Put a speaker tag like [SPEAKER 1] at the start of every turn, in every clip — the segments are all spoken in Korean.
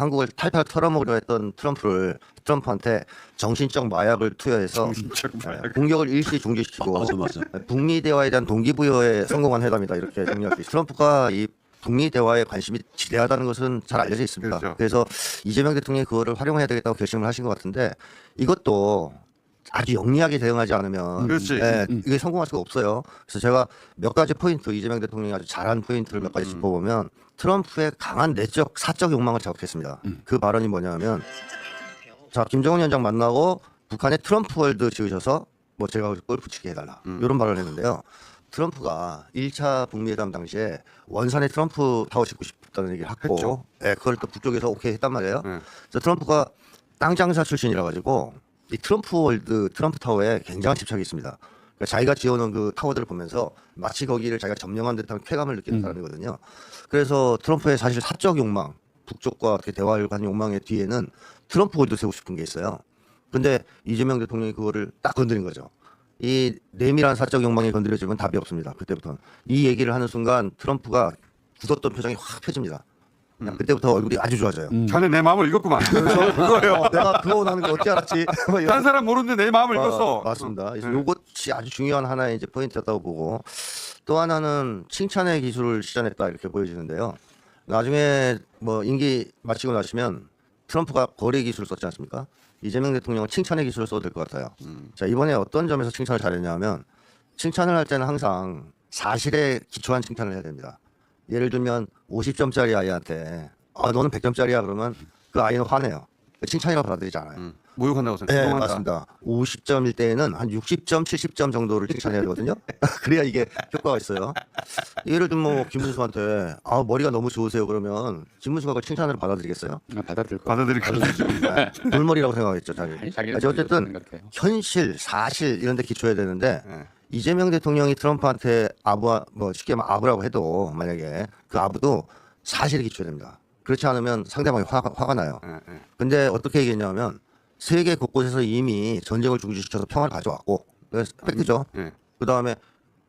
[SPEAKER 1] 한국을 탈탈 털어먹으려 했던 트럼프를 트럼프한테 정신적 마약을 투여해서
[SPEAKER 2] 정신적 마약.
[SPEAKER 1] 예, 공격을 일시 중지시키고
[SPEAKER 3] 맞아, 맞아.
[SPEAKER 1] 북미 대화에 대한 동기부여에 성공한 회담이다 이렇게 정리할 수 있습니다. 트럼프가 이 북미 대화에 관심이 지대하다는 것은 잘 알려져 있습니다.
[SPEAKER 2] 그렇죠.
[SPEAKER 1] 그래서 이재명 대통령이 그거를 활용해야 되겠다고 결심을 하신 것 같은데 이것도 아주 영리하게 대응하지 않으면
[SPEAKER 2] 그렇지.
[SPEAKER 1] 예, 이게 성공할 수가 없어요. 그래서 제가 몇 가지 포인트 이재명 대통령이 아주 잘한 포인트를 몇 가지 짚어보면 트럼프의 강한 내적 사적 욕망을 자극했습니다. 그 발언이 뭐냐면 자 김정은 위원장 만나고 북한에 트럼프 월드 지으셔서 뭐 제가 골프 치게 해달라 이런 발언을 했는데요. 트럼프가 1차 북미 회담 당시에 원산에 트럼프 타워 짓고 싶다는 얘기를 했고,
[SPEAKER 2] 했죠.
[SPEAKER 1] 예, 그걸 또 북쪽에서 오케이 했단 말이에요.
[SPEAKER 2] 네.
[SPEAKER 1] 그래서 트럼프가 땅 장사 출신이라 가지고 이 트럼프 월드 트럼프 타워에 굉장한 집착이 있습니다. 그러니까 자기가 지어놓은 그 타워들을 보면서 마치 거기를 자기가 점령한 듯한 쾌감을 느끼는 사람이거든요. 그래서 트럼프의 사실 사적 욕망, 북쪽과 어떻게 대화를 하는 욕망의 뒤에는 트럼프 월드 세우고 싶은 게 있어요. 근데 이재명 대통령이 그거를 딱 건드린 거죠. 이 내밀한 사적 욕망이 건드려지면 답이 없습니다. 그때부터는 이 얘기를 하는 순간 트럼프가 굳었던 표정이 확 펴집니다. 그냥 그때부터 얼굴이 아주 좋아져요.
[SPEAKER 2] 자네 내 마음을 읽었구만. 그거예요.
[SPEAKER 1] 내가 그거 원하는 거 어찌 알았지? 뭐 이런-
[SPEAKER 2] 다른 사람 모르는데 내 마음을
[SPEAKER 1] 어,
[SPEAKER 2] 읽었어.
[SPEAKER 1] 맞습니다. 그래서
[SPEAKER 2] 네.
[SPEAKER 1] 요것이 아주 중요한 하나의 이제 포인트였다고 보고 또 하나는 칭찬의 기술을 시전했다 이렇게 보여지는데요. 나중에 뭐 임기 마치고 나시면 트럼프가 거래 기술을 썼지 않습니까? 이재명 대통령은 칭찬의 기술을 써도 될 것 같아요.
[SPEAKER 2] 음.
[SPEAKER 1] 자 이번에 어떤 점에서 칭찬을 잘했냐면 칭찬을 할 때는 항상 사실에 기초한 칭찬을 해야 됩니다. 예를 들면 50점짜리 아이한테 아 너는 100점짜리야 그러면 그 아이는 화내요. 칭찬이라고 받아들이지 않아요.
[SPEAKER 2] 음. 모욕한다고 생각.
[SPEAKER 1] 네. 맞습니다. 50점일 때에는 한 60점, 70점 정도를 칭찬해야 되거든요. 그래야 이게 효과가 있어요. 예를 들면 뭐 김문수한테 아 머리가 너무 좋으세요 그러면 김문수가 그 칭찬을 받아들이겠어요?
[SPEAKER 3] 아, 받아들일 거.
[SPEAKER 2] 받아들일 거.
[SPEAKER 1] 네, 돌머리라고 생각했죠, 자기.
[SPEAKER 3] 아니, 자기는
[SPEAKER 1] 아니, 어쨌든
[SPEAKER 3] 생각해요.
[SPEAKER 1] 현실, 사실 이런 데 기초해야 되는데
[SPEAKER 2] 네.
[SPEAKER 1] 이재명 대통령이 트럼프한테 아부 뭐 쉽게 아부라고 해도 만약에 그 아부도 사실에 기초해야 됩니다. 그렇지 않으면 상대방이 화가, 화가 나요.
[SPEAKER 2] 예, 예.
[SPEAKER 1] 근데 어떻게 얘기했냐면 세계 곳곳에서 이미 전쟁을 중지시켜서 평화를 가져왔고 그래서 팩트죠.
[SPEAKER 2] 예.
[SPEAKER 1] 그 다음에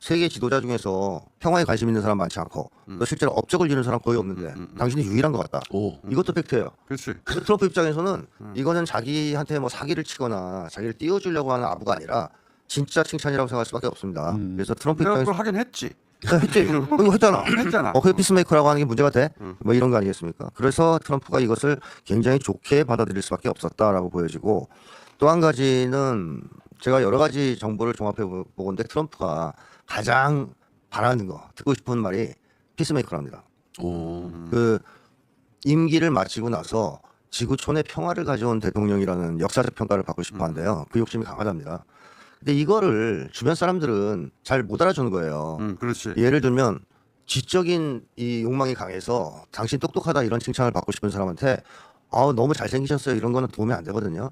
[SPEAKER 1] 세계 지도자 중에서 평화에 관심 있는 사람 많지 않고 또 실제로 업적을 지는 사람 거의 없는데 당신이 유일한 것 같다.
[SPEAKER 3] 오.
[SPEAKER 1] 이것도 팩트예요.
[SPEAKER 2] 그렇지.
[SPEAKER 1] 그래서 트럼프 입장에서는 이거는 자기한테 뭐 사기를 치거나 자기를 띄워주려고 하는 아부가 아니라 진짜 칭찬이라고 생각할 수밖에 없습니다. 그래서 트럼프
[SPEAKER 2] 내가
[SPEAKER 1] 입장에서
[SPEAKER 2] 그걸 하긴 했지.
[SPEAKER 1] 했지. 어, 이거 했잖아.
[SPEAKER 2] 했잖아.
[SPEAKER 1] 어, 그게 피스메이커라고 하는 게 문제가 돼? 뭐 이런 거 아니겠습니까? 그래서 트럼프가 이것을 굉장히 좋게 받아들일 수밖에 없었다라고 보여지고 또 한 가지는 제가 여러 가지 정보를 종합해 보- 보건데 트럼프가 가장 바라는 거, 듣고 싶은 말이 피스메이커랍니다.
[SPEAKER 3] 오.
[SPEAKER 1] 그 임기를 마치고 나서 지구촌의 평화를 가져온 대통령이라는 역사적 평가를 받고 싶어 한대요. 그 욕심이 강하답니다. 근데 이거를 주변 사람들은 잘 못 알아주는 거예요.
[SPEAKER 2] 음, 그렇지.
[SPEAKER 1] 예를 들면 지적인 이 욕망이 강해서 당신 똑똑하다 이런 칭찬을 받고 싶은 사람한테 아 너무 잘생기셨어요 이런 거는 도움이 안 되거든요.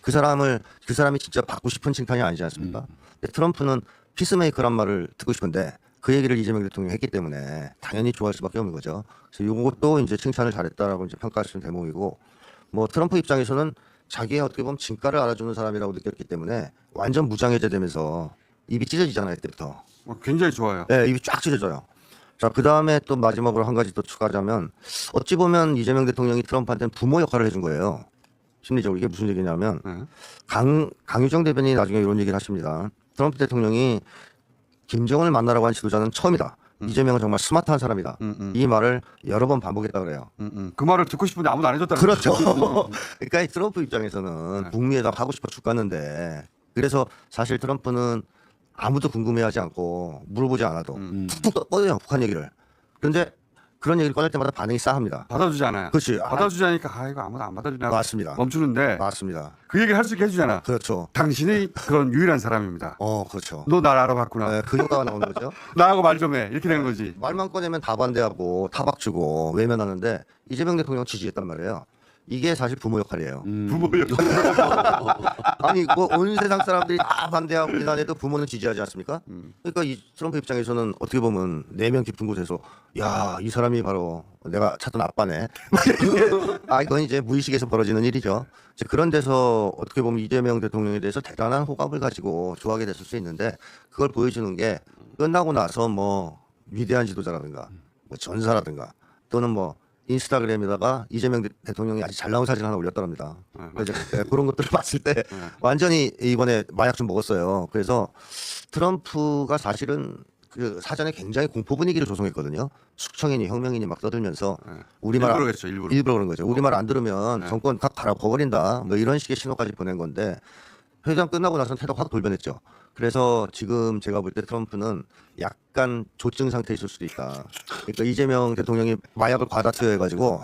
[SPEAKER 1] 그 사람을 그 사람이 진짜 받고 싶은 칭찬이 아니지 않습니까? 근데 트럼프는 피스메이커란 말을 듣고 싶은데 그 얘기를 이재명 대통령이 했기 때문에 당연히 좋아할 수밖에 없는 거죠. 그래서 이것도 이제 칭찬을 잘했다라고 이제 평가할 수 있는 대목이고 뭐 트럼프 입장에서는 자기의 어떻게 보면 진가를 알아주는 사람이라고 느꼈기 때문에 완전 무장해제되면서 입이 찢어지잖아요 그때부터.
[SPEAKER 2] 어, 굉장히 좋아요.
[SPEAKER 1] 네, 입이 쫙 찢어져요. 자, 그 다음에 또 마지막으로 한 가지 더 추가하자면 어찌 보면 이재명 대통령이 트럼프한테는 부모 역할을 해준 거예요. 심리적으로 이게 무슨 얘기냐면
[SPEAKER 2] 네.
[SPEAKER 1] 강, 강유정 대변인이 나중에 이런 얘기를 하십니다. 트럼프 대통령이 김정은을 만나라고 한 지도자는 처음이다. 이재명은 정말 스마트한 사람이다.
[SPEAKER 2] 음, 음.
[SPEAKER 1] 이 말을 여러 번 반복했다 그래요.
[SPEAKER 2] 음, 음. 그 말을 듣고 싶은데 아무도 안 해줬다는
[SPEAKER 1] 그렇죠. 그러니까 이 트럼프 입장에서는 북미회담 하고 싶어 죽겠는데 그래서 사실 트럼프는 아무도 궁금해하지 않고 물어보지 않아도 툭툭 뻗어요 북한 얘기를. 그런데 그런 얘기를 꺼낼 때마다 반응이 싸합니다.
[SPEAKER 2] 받아주지 않아요.
[SPEAKER 1] 그렇지. 아,
[SPEAKER 2] 받아주자니까 아 이거 아무도 안 받아주냐.
[SPEAKER 1] 맞습니다.
[SPEAKER 2] 멈추는데
[SPEAKER 1] 맞습니다.
[SPEAKER 2] 그 얘기를 할 수 있게 해주잖아.
[SPEAKER 1] 그렇죠.
[SPEAKER 2] 당신이 그런 유일한 사람입니다.
[SPEAKER 1] 어, 그렇죠.
[SPEAKER 2] 너 날 알아봤구나.
[SPEAKER 1] 네, 그 효과가 나오는 거죠.
[SPEAKER 2] 나하고 말 좀 해. 이렇게 되는 거지.
[SPEAKER 1] 말만 꺼내면 다 반대하고 타박 주고 외면하는데 이재명 대통령 지지했단 말이에요. 이게 사실 부모 역할이에요.
[SPEAKER 2] 부모 역할.
[SPEAKER 1] 아니 그온 세상 사람들이 다 반대하고 비난해도 부모는 지지하지 않습니까?
[SPEAKER 2] 음.
[SPEAKER 1] 그러니까 이 트럼프 입장에서는 어떻게 보면 내면 깊은 곳에서 야 이 사람이 바로 내가 찾던 아빠네. 아 이건 이제 무의식에서 벌어지는 일이죠. 이제 그런 데서 어떻게 보면 이재명 대통령에 대해서 대단한 호감을 가지고 좋아하게 됐을 수 있는데 그걸 보여주는 게 끝나고 나서 뭐 위대한 지도자라든가 뭐 전사라든가 또는 뭐 인스타그램에다가 이재명 대- 대통령이 아주 잘 나온 사진 하나 올렸더랍니다.
[SPEAKER 2] 네,
[SPEAKER 1] 그래서 이제 그런 것들을 봤을 때 완전히 이번에 마약 좀 먹었어요. 그래서 트럼프가 사실은 그 사전에 굉장히 공포 분위기를 조성했거든요. 숙청이니 혁명이니 막 떠들면서
[SPEAKER 2] 네.
[SPEAKER 1] 우리말
[SPEAKER 2] 일부러
[SPEAKER 1] 안-
[SPEAKER 2] 그랬죠, 일부러.
[SPEAKER 1] 일부러 그런 거죠. 우리말 안 들으면
[SPEAKER 2] 네.
[SPEAKER 1] 정권 각 갈아버린다. 뭐 이런 식의 신호까지 보낸 건데 회담 끝나고 나서는 태도가 확 돌변했죠. 그래서 지금 제가 볼 때 트럼프는 약간 조증 상태에 있을 수도 있다. 그러니까 이재명 대통령이 마약을 과다투여해가지고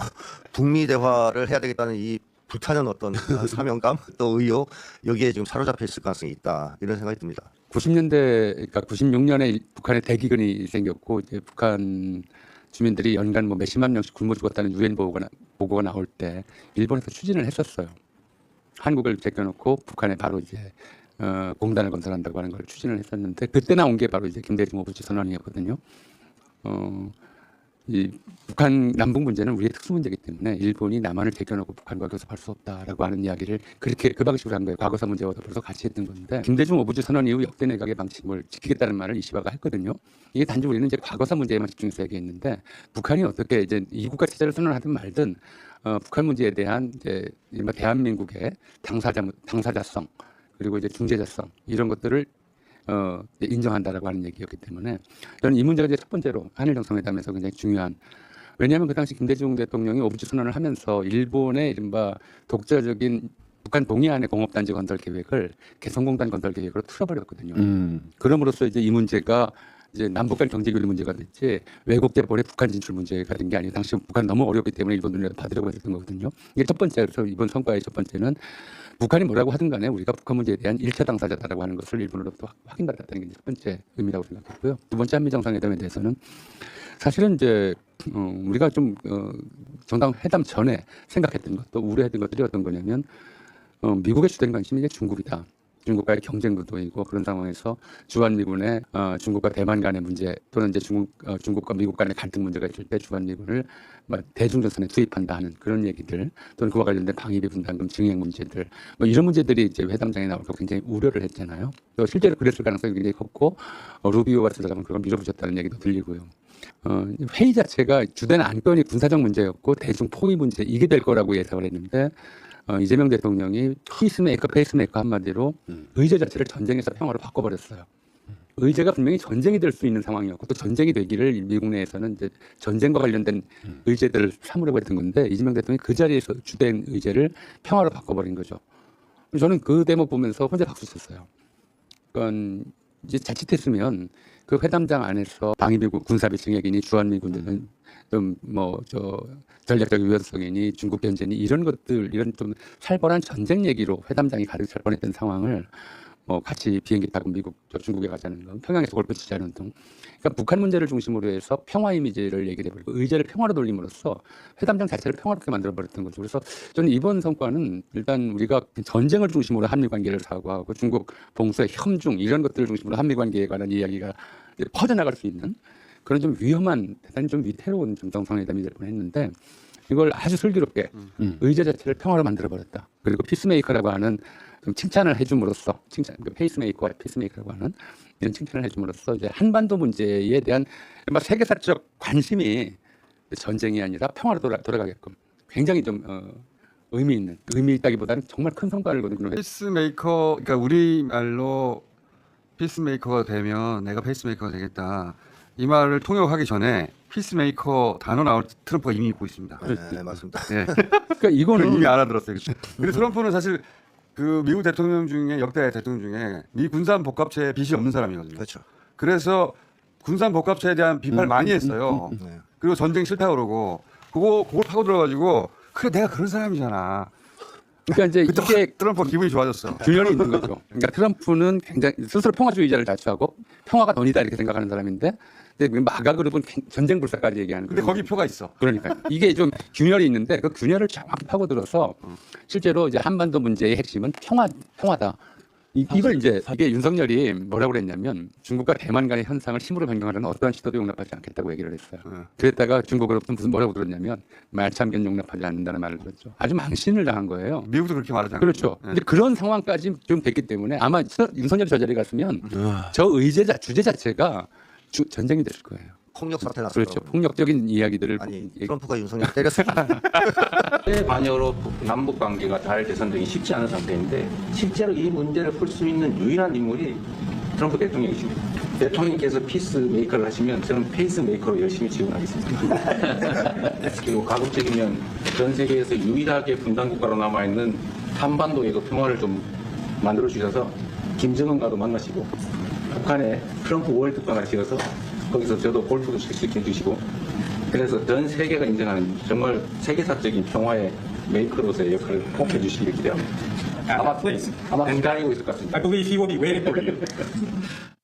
[SPEAKER 1] 북미 대화를 해야 되겠다는 이 불타는 어떤 사명감 또 의욕 여기에 지금 사로잡혀 있을 가능성이 있다 이런 생각이 듭니다.
[SPEAKER 3] 90년대 그러니까 96년에 북한에 대기근이 생겼고 이제 북한 주민들이 연간 뭐 몇십만 명씩 굶어 죽었다는 유엔 보고가 나- 보고가 나올 때 일본에서 추진을 했었어요. 한국을 제껴놓고 북한에 바로 이제 어, 공단을 건설한다고 하는 걸 추진을 했었는데 그때 나온 게 바로 이제 김대중 오부지 선언이었거든요. 어, 이 북한 남북 문제는 우리의 특수 문제이기 때문에 일본이 남한을 제껴놓고 북한과 교섭할 수 없다라고 하는 이야기를 그렇게 그 방식으로 한 거예요. 과거사 문제와 더불어서 같이 했던 건데 김대중 오부지 선언 이후 역대 내각의 방침을 지키겠다는 말을 이시바가 했거든요. 이게 단지 우리는 이제 과거사 문제에만 집중해서 얘기했는데 북한이 어떻게 이제 이국가 체제를 선언하든 말든 어, 북한 문제에 대한 이제 대한민국의 당사자 당사자성 그리고 이제 중재자성 이런 것들을 어, 인정한다라고 하는 얘기였기 때문에 저는 이 문제가 이제 첫 번째로 한일 정상회담에서 굉장히 중요한 왜냐하면 그 당시 김대중 대통령이 오부지 선언을 하면서 일본의 이른바 독자적인 북한 동해안의 공업단지 건설 계획을 개성공단 건설 계획으로 틀어버렸거든요.
[SPEAKER 2] 음.
[SPEAKER 3] 그럼으로써 이제 이 문제가 이제 남북 간 경제 교류 문제가 됐지 외국 재벌의 북한 진출 문제가 된 게 아니고 당시 북한 너무 어렵기 때문에 일본 눈에 받으려고 했던 거거든요. 이게 첫 번째 그래서 이번 성과의 첫 번째는 북한이 뭐라고 하든 간에 우리가 북한 문제에 대한 일차 당사자다라고 하는 것을 일본으로부터 확- 확인받았다는 게 첫 번째 의미라고 생각했고요. 두 번째 한미 정상회담에 대해서는 사실은 이제 어, 우리가 좀 어, 정상회담 전에 생각했던 것 또 우려했던 것들이 어떤 거냐면 어, 미국의 주된 관심이 이제 중국이다. 중국과의 경쟁 구도이고 그런 상황에서 주한미군의 어, 중국과 대만 간의 문제 또는 이제 중국 어, 중국과 미국 간의 갈등 문제가 있을 때 주한미군을 뭐 대중전선에 투입한다 하는 그런 얘기들 또는 그와 관련된 방위비 분담금 증액 문제들 뭐 이런 문제들이 이제 회담장에 나오고 굉장히 우려를 했잖아요. 또 실제로 그랬을 가능성이 굉장히 컸고 어, 루비오가 들어가면 그걸 밀어붙였다는 얘기도 들리고요. 어, 회의 자체가 주된 안건이 군사적 문제였고 대중 포위 문제 이게 될 거라고 예상을 했는데 어, 이재명 대통령이 피스메이커 페이스메이커 한마디로 의제 자체를 전쟁에서 평화로 바꿔버렸어요. 의제가 분명히 전쟁이 될 수 있는 상황이었고 또 전쟁이 되기를 미국 내에서는 이제 전쟁과 관련된 의제들을 삼으려고 했던 건데 이재명 대통령이 그 자리에서 주된 의제를 평화로 바꿔버린 거죠. 저는 그 대목 보면서 혼자 박수 쳤어요. 그건 이제 자칫했으면 그 회담장 안에서 방위비 군사비 증액이니 주한미군은 좀 뭐 저 전략적 유연성이니 중국 견제니 이런 것들 이런 좀 살벌한 전쟁 얘기로 회담장이 가득 찰 뻔했던 상황을 뭐 같이 비행기 타고 미국 저 중국에 가자는 거 평양에서 골프 치자는 등 그러니까 북한 문제를 중심으로 해서 평화 이미지를 얘기해 버리고 의제를 평화로 돌림으로써 회담장 자체를 평화롭게 만들어 버렸던 거죠. 그래서 저는 이번 성과는 일단 우리가 전쟁을 중심으로 한미 관계를 사고하고 중국 봉쇄 협중 이런 것들을 중심으로 한미 관계에 관한 이야기가 퍼져나갈 수 있는 그런 좀 위험한 대단히 좀 위태로운 좀 정상회담이 될 뻔했는데 이걸 아주 슬기롭게 의제 자체를 평화로 만들어 버렸다. 그리고 피스메이커라고 하는 좀 칭찬을 해줌으로써 칭찬 그 페이스메이커와 피스메이커라고 하는 이런 칭찬을 해줌으로써 이제 한반도 문제에 대한 막 세계사적 관심이 전쟁이 아니라 평화로 돌아, 돌아가게끔 굉장히 좀 어, 의미 있는 의미 있다기보다는 정말 큰 성과를 거둔
[SPEAKER 2] 피스메이커 그러니까 우리 말로 피스메이커가 되면 내가 페이스메이커가 되겠다. 이 말을 통역하기 전에 피스메이커 단어 나올 때 트럼프가 이미 입고 있습니다.
[SPEAKER 1] 네, 맞습니다.
[SPEAKER 2] 예.
[SPEAKER 3] 그러니까 이거는
[SPEAKER 2] 이미 알아들었어요. 근데 트럼프는 사실 그 미국 대통령 중에 역대 대통령 중에 미 군산 복합체에 빚이 없는 사람이거든요.
[SPEAKER 1] 그렇죠.
[SPEAKER 2] 그래서 군산 복합체에 대한 비판을 많이 했어요.
[SPEAKER 1] 네.
[SPEAKER 2] 그리고 전쟁 싫다 그러고 그거 그걸 파고 들어가지고 그래 내가 그런 사람이잖아.
[SPEAKER 3] 그러니까 이제 이게
[SPEAKER 2] 확 트럼프가 기분이 좋아졌어.
[SPEAKER 3] 균열이 있는 거죠. 그러니까 트럼프는 굉장히 스스로 평화주의자를 자처하고 평화가 돈이다 이렇게 생각하는 사람인데 근데 마가 그룹은 전쟁 불사까지 얘기하는
[SPEAKER 2] 근데. 거기 표가 있어.
[SPEAKER 3] 그러니까 이게 좀 균열이 있는데 그 균열을 정확히 파고들어서 실제로 이제 한반도 문제의 핵심은 평화 평화다. 이, 이걸 이제 이게 윤석열이 뭐라고 그랬냐면 중국과 대만 간의 현상을 힘으로 변경하려는 어떠한 시도도 용납하지 않겠다고 얘기를 했어요.
[SPEAKER 2] 네.
[SPEAKER 3] 그랬다가 중국으로부터 무슨 뭐라고 들었냐면 말참견 용납하지 않는다는 말을 들었죠. 아주 망신을 당한 거예요.
[SPEAKER 2] 미국도 그렇게 말하잖아요.
[SPEAKER 3] 그렇죠.
[SPEAKER 2] 네.
[SPEAKER 3] 이제 그런 상황까지 좀 됐기 때문에 아마 서- 윤석열이 저 자리에 갔으면
[SPEAKER 2] 음.
[SPEAKER 3] 저 의제 자 주제 자체가 주- 전쟁이 됐을 거예요.
[SPEAKER 1] 폭력 사태 났어.
[SPEAKER 3] 그렇죠. 폭력적인 이야기들을
[SPEAKER 1] 아니
[SPEAKER 3] 얘기-
[SPEAKER 1] 트럼프가 윤석열 때렸어.
[SPEAKER 4] 의 반여로 남북 관계가 잘 개선되기 쉽지 않은 상태인데 실제로 이 문제를 풀 수 있는 유일한 인물이 트럼프 대통령이십니다. 대통령께서 피스 메이커를 하시면 저는 페이스 메이커로 열심히 지원하겠습니다. 그리고 가급적이면 전 세계에서 유일하게 분단 국가로 남아 있는 한반도에도 평화를 좀 만들어 주셔서 김정은과도 만나시고 북한에 트럼프 월드컵을 하셔서 거기서 저도 골프도 해주시고 그래서 전 세계가 인정하는 정말 세계사적인 평화의 메이커로서의 역할을 꼭 해주시길 기대합니다. 아마, 아마 기다리고 있을 것 같습니다.
[SPEAKER 5] I believe he will be waiting for you.